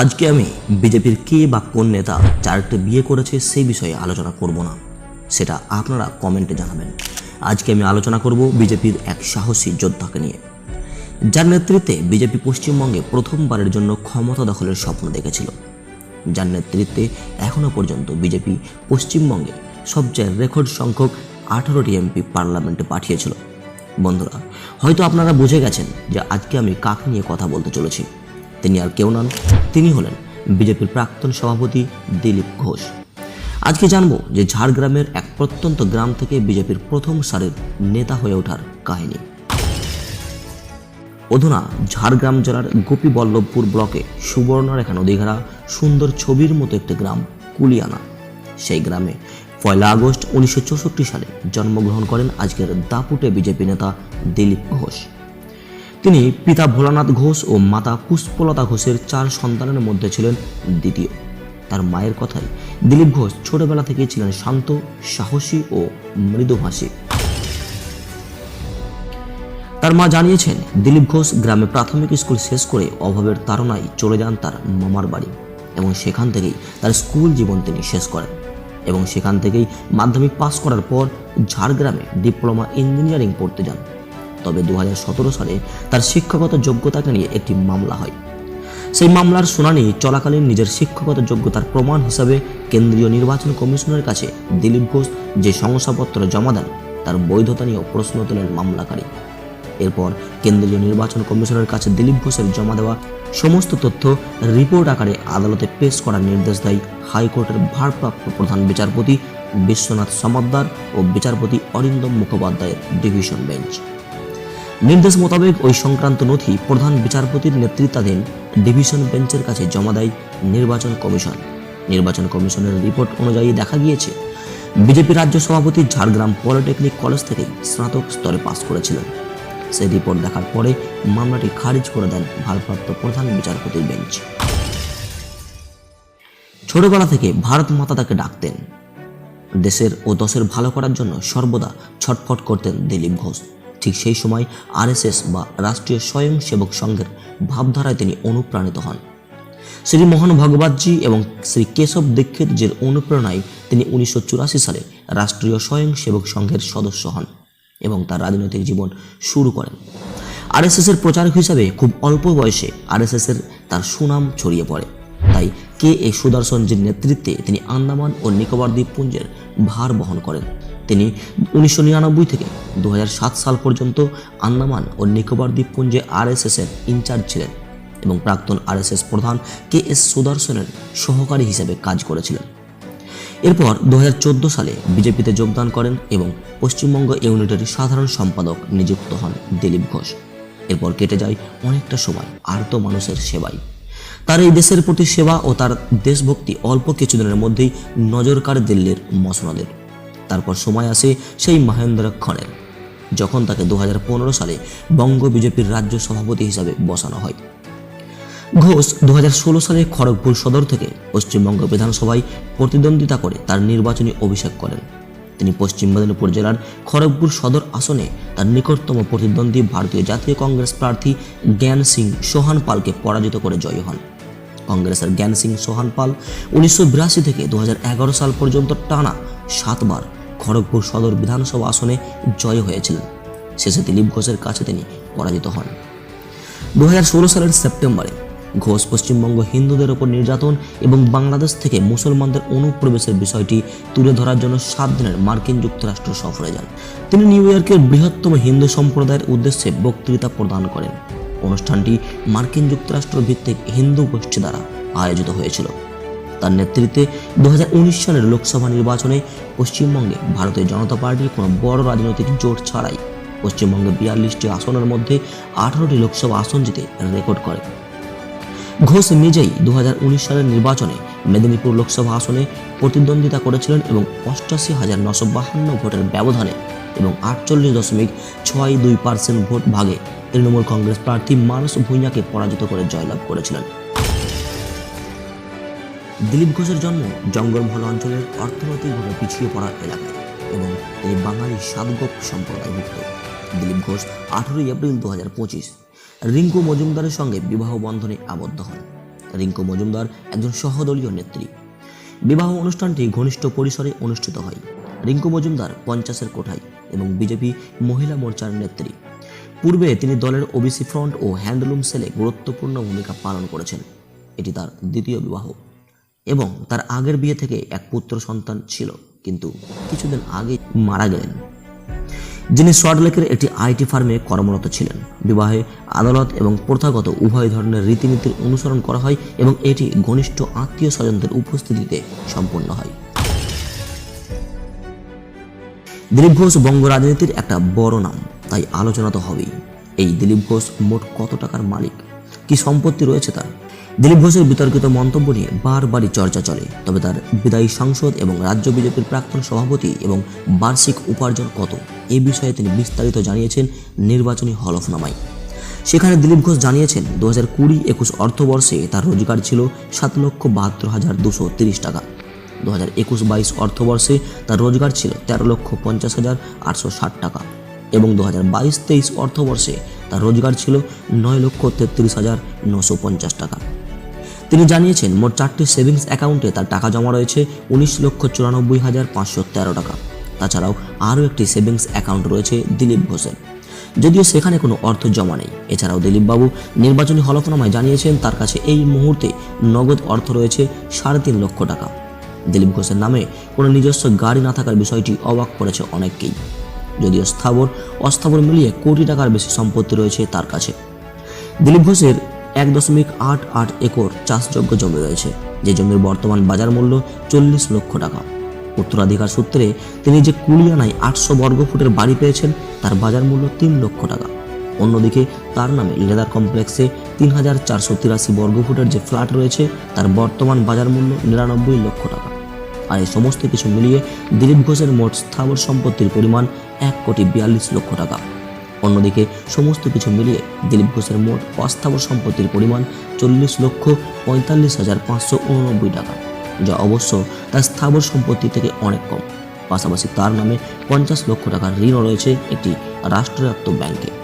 আজকে আমি বিজেপির কে বা কোন নেতা চারটে বিয়ে করেছে সেই বিষয়ে আলোচনা করব না, সেটা আপনারা কমেন্টে জানাবেন। আজকে আমি আলোচনা করব বিজেপির এক সাহসী যোদ্ধাকে নিয়ে। যার নেতৃত্বে বিজেপি পশ্চিমবঙ্গে প্রথমবারের জন্য ক্ষমতা দখলের স্বপ্ন দেখেছিল। যার নেতৃত্বে এখনও পর্যন্ত বিজেপি পশ্চিমবঙ্গে সবচেয়ে রেকর্ড সংখ্যক আঠারোটি এমপি পার্লামেন্টে পাঠিয়েছিল। বন্ধুরা, হয়তো আপনারা বুঝে গেছেন যে আজকে আমি কাকে নিয়ে কথা বলতে চলেছি। তিনি আর কেউ নন, তিনি হলেন বিজেপির প্রাক্তন সভাপতি দিলীপ ঘোষ। আজকে জানব যে ঝাড়গ্রামের এক প্রত্যন্ত গ্রাম থেকে বিজেপির প্রথম সারের নেতা হয়ে ওঠার কাহিনী। অধুনা ঝাড়গ্রাম জেলার গোপীবল্লভপুর ব্লকে সুবর্ণরেখা নদীঘেরা সুন্দর ছবির মতো একটি গ্রাম, কুলিয়ানা। সেই গ্রামে পয়লা আগস্ট উনিশশো চৌষট্টি সালে জন্মগ্রহণ করেন আজকের দাপুটে বিজেপি নেতা দিলীপ ঘোষ। তিনি পিতা ভোলানাথ ঘোষ ও মাতা পুষ্পলতা ঘোষের চার সন্তানের মধ্যে ছিলেন দ্বিতীয়। তার মায়ের কথাই দিলীপ ঘোষ ছোটবেলা থেকেই ছিলেন শান্ত, সাহসী ও মৃদুভাষী। তার মা জানিয়েছেন, দিলীপ ঘোষ গ্রামে প্রাথমিক স্কুল শেষ করে অভাবের তাড়নায় চলে যান তার মামার বাড়ি এবং সেখান থেকেই তার স্কুল জীবন তিনি শেষ করেন এবং সেখান থেকেই মাধ্যমিক পাস করার পর ঝাড়গ্রামে ডিপ্লোমা ইঞ্জিনিয়ারিং পড়তে যান। তবে দু হাজার সতেরো সালে তার শিক্ষাগত যোগ্যতাকে নিয়ে একটি মামলা হয়। সেই মামলার শুনানি চলাকালীন নিজের শিক্ষাগত যোগ্যতার প্রমাণ হিসাবে কেন্দ্রীয় নির্বাচন কমিশনের কাছে দিলীপ ঘোষ যে শংসাপত্র জমা দেন, তার বৈধতা নিয়েও প্রশ্ন তোলেন মামলাকারী। এরপর কেন্দ্রীয় নির্বাচন কমিশনের কাছে দিলীপ ঘোষের জমা দেওয়া সমস্ত তথ্য রিপোর্ট আকারে আদালতে পেশ করার নির্দেশ দেয় হাইকোর্টের ভারপ্রাপ্ত প্রধান বিচারপতি বিশ্বনাথ সমাদ্দার ও বিচারপতি অরিন্দম মুখোপাধ্যায়ের ডিভিশন বেঞ্চ। নির্দেশ মোতাবেক ওই সংক্রান্ত নথি প্রধান বিচারপতির নেতৃত্বাধীন ডিভিশন বেঞ্চের কাছে জমা দেয় নির্বাচন কমিশন। নির্বাচন কমিশনের রিপোর্ট অনুযায়ী দেখা গিয়েছে, বিজেপি রাজ্য সভাপতি ঝাড়গ্রাম পলিটেকনিক কলেজ থেকে স্নাতক স্তরে পাশ করেছিলেন। সেই রিপোর্ট দেখার পরে মামলাটি খারিজ করে দেন ভারপ্রাপ্ত প্রধান বিচারপতির বেঞ্চ। ছোটবেলা থেকে ভারত মাতা তাকে ডাকতেন। দেশের ও দশের ভালো করার জন্য সর্বদা ছটফট করতেন দিলীপ ঘোষ। ঠিক সেই সময় আরএসএস বা রাষ্ট্রীয় স্বয়ংসেবক সংঘের ভাবধারায় তিনি অনুপ্রাণিত হন। শ্রী মোহন ভগবতজি এবং শ্রী কেশব দীক্ষিত জির অনুপ্রেরণায় তিনি উনিশশো চুরাশি সালে রাষ্ট্রীয় স্বয়ংসেবক সংঘের সদস্য হন এবং তার রাজনৈতিক জীবন শুরু করেন। আরএসএসের প্রচারক হিসাবে খুব অল্প বয়সে আরএসএসের তার সুনাম ছড়িয়ে পড়ে। তাই কে এ সুদর্শনজির নেতৃত্বে তিনি আন্দামান ও নিকোবর দ্বীপপুঞ্জের ভার বহন করেন? তিনি উনিশশো নিরানব্বই থেকে দু হাজার সাত সাল পর্যন্ত আন্দামান ও নিকোবর দ্বীপপুঞ্জে আরএসএসের ইনচার্জ ছিলেন এবং প্রাক্তন আরএসএস প্রধান কে এস সুদর্শনের সহকারী হিসেবে কাজ করেছিলেন। এরপর দু হাজার চোদ্দ সালে বিজেপিতে যোগদান করেন এবং পশ্চিমবঙ্গ ইউনিটের সাধারণ সম্পাদক নিযুক্ত হন দিলীপ ঘোষ। এরপর কেটে যায় অনেকটা সময় আর্ত মানুষের সেবায় তার এই দেশের প্রতি সেবা ও তার দেশভক্তি অল্প কিছুদিনের মধ্যেই নজর কাড়ে দিল্লির মসনদের। তারপর সময় আসে সেই মহেন্দ্র ক্ষণের যখন তাকে দু হাজার পনেরো সালে বঙ্গ বিজেপির রাজ্য সভাপতি হিসাবে বসানো হয়। ঘোষ দু হাজার ষোলো সালে খড়গপুর সদর থেকে পশ্চিমবঙ্গ বিধানসভায় প্রতিদ্বন্দ্বিতা করে তার নির্বাচনী অভিষেক করেন। তিনি পশ্চিম মেদিনীপুর জেলার খড়গপুর সদর আসনে তার নিকটতম প্রতিদ্বন্দ্বী ভারতীয় জাতীয় কংগ্রেস প্রার্থী জ্ঞান সিং সোহান পালকে পরাজিত করে জয়ী হন। কংগ্রেসের জ্ঞান সিং সোহান পাল উনিশশো থেকে দুহাজার এগারো সাল পর্যন্ত টানা সাতবার খড়গপুর সদর বিধানসভা আসনে জয় হয়েছিলেন। শেষে দিলীপ ঘোষের কাছে তিনি পরাজিত হন। দুহাজার ষোলো সালের সেপ্টেম্বরে ঘোষ পশ্চিমবঙ্গ হিন্দুদের ওপর নির্যাতন এবং বাংলাদেশ থেকে মুসলমানদের অনুপ্রবেশের বিষয়টি তুলে ধরার জন্য সাত দিনের মার্কিন যুক্তরাষ্ট্র সফরে যান। তিনি নিউ ইয়র্কের বৃহত্তম হিন্দু সম্প্রদায়ের উদ্দেশ্যে বক্তৃতা প্রদান করেন। অনুষ্ঠানটি মার্কিন যুক্তরাষ্ট্র ভিত্তিক হিন্দু গোষ্ঠী দ্বারা আয়োজিত হয়েছিল। তার নেতৃত্বে দুহাজার উনিশ সালের লোকসভা নির্বাচনে পশ্চিমবঙ্গে ভারতীয় জনতা পার্টির কোনো বড় রাজনৈতিক জোট ছাড়াই পশ্চিমবঙ্গে বিয়াল্লিশটি আসনের মধ্যে আঠারোটি লোকসভা আসন জিতে রেকর্ড করে। ঘোষ নিজেই দু সালের নির্বাচনে মেদিনীপুর লোকসভা আসনে প্রতিদ্বন্দ্বিতা করেছিলেন এবং অষ্টাশি হাজার নশো বাহান্ন ভোটের ব্যবধানে এবং আটচল্লিশ দশমিক ছয় দুই পার্সেন্ট ভোট ভাগে তৃণমূল কংগ্রেস প্রার্থী মানস ভূঁইয়াকে পরাজিত করে জয়লাভ করেছিলেন। দিলীপ ঘোষের জন্ম জঙ্গলমহল অঞ্চলের অর্থনৈতিকভাবে পিছিয়ে পড়া এলাকায় এবং তিনি বাঙালি সাধগোপ সম্প্রদায়ভুক্ত। দিলীপ ঘোষ আঠেরোই এপ্রিল দু হাজার পঁচিশ। রিঙ্কু মজুমদারের সঙ্গে বিবাহ বন্ধনে আবদ্ধ হন। রিঙ্কু মজুমদার একজন সহদলীয় নেত্রী। বিবাহ অনুষ্ঠানটি ঘনিষ্ঠ পরিসরে অনুষ্ঠিত হয়। রিঙ্কু মজুমদার পঞ্চাশের কোঠায় এবং বিজেপি মহিলা মোর্চার নেত্রী। পূর্বে তিনি দলের ওবিসি ফ্রন্ট ও হ্যান্ডলুম সেলে গুরুত্বপূর্ণ ভূমিকা পালন করেছেন। এটি তার দ্বিতীয় বিবাহ এবং তার আগের বিয়ে থেকে এক পুত্র সন্তান ছিল, কিন্তু কিছুদিন আগে মারা গেলেন। যিনি সল্টলেকের একটি আইটি ফার্মে কর্মরত ছিলেন। বিবাহে আদালত এবং প্রথাগত উভয় ধরনের রীতিনীতির অনুসরণ করা হয় এবং এটি ঘনিষ্ঠ আত্মীয় স্বজনদের উপস্থিতিতে সম্পন্ন হয়। দিলীপ ঘোষ বঙ্গ রাজনীতির একটা বড় নাম। তাই আলোচনা তো হবেই। এই দিলীপ ঘোষ মোট কত টাকার মালিক? কি সম্পত্তি রয়েছে তার? দিলীপ ঘোষের বিতর্কিত মন্তব্য নিয়ে বারবারই চর্চা চলে, তবে তার বিদায়ী সাংসদ এবং রাজ্য বিজেপির প্রাক্তন সভাপতি এবং বার্ষিক উপার্জন কত? এ বিষয়ে তিনি বিস্তারিত জানিয়েছেন নির্বাচনী হলফনামায়। সেখানে দিলীপ ঘোষ জানিয়েছেন দু হাজার কুড়ি একুশ অর্থবর্ষে তার রোজগার ছিল সাত লক্ষ বাহাত্তর হাজার দুশো তিরিশ টাকা। দু হাজার একুশ বাইশ অর্থবর্ষে তার রোজগার ছিল তেরো লক্ষ পঞ্চাশ হাজার আটশো ষাট টাকা। এবং দু হাজার বাইশ তেইশ অর্থবর্ষে তার রোজগার ছিল নয় লক্ষ তেত্রিশ হাজার নশো পঞ্চাশ টাকা। তিনি জানিয়েছেন, মোট চারটি সেভিংস অ্যাকাউন্টে তার টাকা জমা রয়েছে উনিশ লক্ষ চুরানব্বই হাজার পাঁচশো তেরো টাকা। তাছাড়াও আরও একটি সেভিংস অ্যাকাউন্ট রয়েছে দিলীপ ঘোষের। যদিও সেখানে কোনো অর্থ জমা নেই। এছাড়াও দিলীপবাবু নির্বাচনী হলফনামায় জানিয়েছেন, তার কাছে এই মুহূর্তে নগদ অর্থ রয়েছে সাড়ে তিন লক্ষ টাকা। দিলীপ ঘোষের নামে কোনো নিজস্ব গাড়ি না থাকার বিষয়টি অবাক করেছে অনেককেই। যদিও স্থাবর, অস্থাবর মিলিয়ে কোটি টাকার বেশি সম্পত্তি রয়েছে তার কাছে। দিলীপ ঘোষের এক দশমিক আট আট একর চাষযোগ্য জমি রয়েছে, যে জমির বর্তমান বাজার মূল্য চল্লিশ লক্ষ টাকা। উত্তরাধিকার সূত্রে তিনি যে কুলিয়ানায় আটশো বর্গফুটের বাড়ি পেয়েছেন, তার বাজার মূল্য তিন লক্ষ টাকা। অন্যদিকে তার নামে লেদার কমপ্লেক্সে তিন হাজার চারশো তিরাশি বর্গফুটের যে ফ্ল্যাট রয়েছে, তার বর্তমান বাজার মূল্য নিরানব্বই লক্ষ টাকা। আর এই সমস্ত কিছু মিলিয়ে দিলীপ ঘোষের মোট স্থাবর সম্পত্তির পরিমাণ এক কোটি বিয়াল্লিশ লক্ষ টাকা। অন্যদিকে সমস্ত কিছু মিলিয়ে দিলীপ ঘোষের মোট অস্থাবর সম্পত্তির পরিমাণ চল্লিশ লক্ষ পঁয়তাল্লিশ হাজার পাঁচশো উননব্বই টাকা, যা অবশ্য তার স্থাবর সম্পত্তি থেকে অনেক কম। পাশাপাশি তার নামে পঞ্চাশ লক্ষ টাকার ঋণও রয়েছে একটি রাষ্ট্রায়ত্ত ব্যাংকে।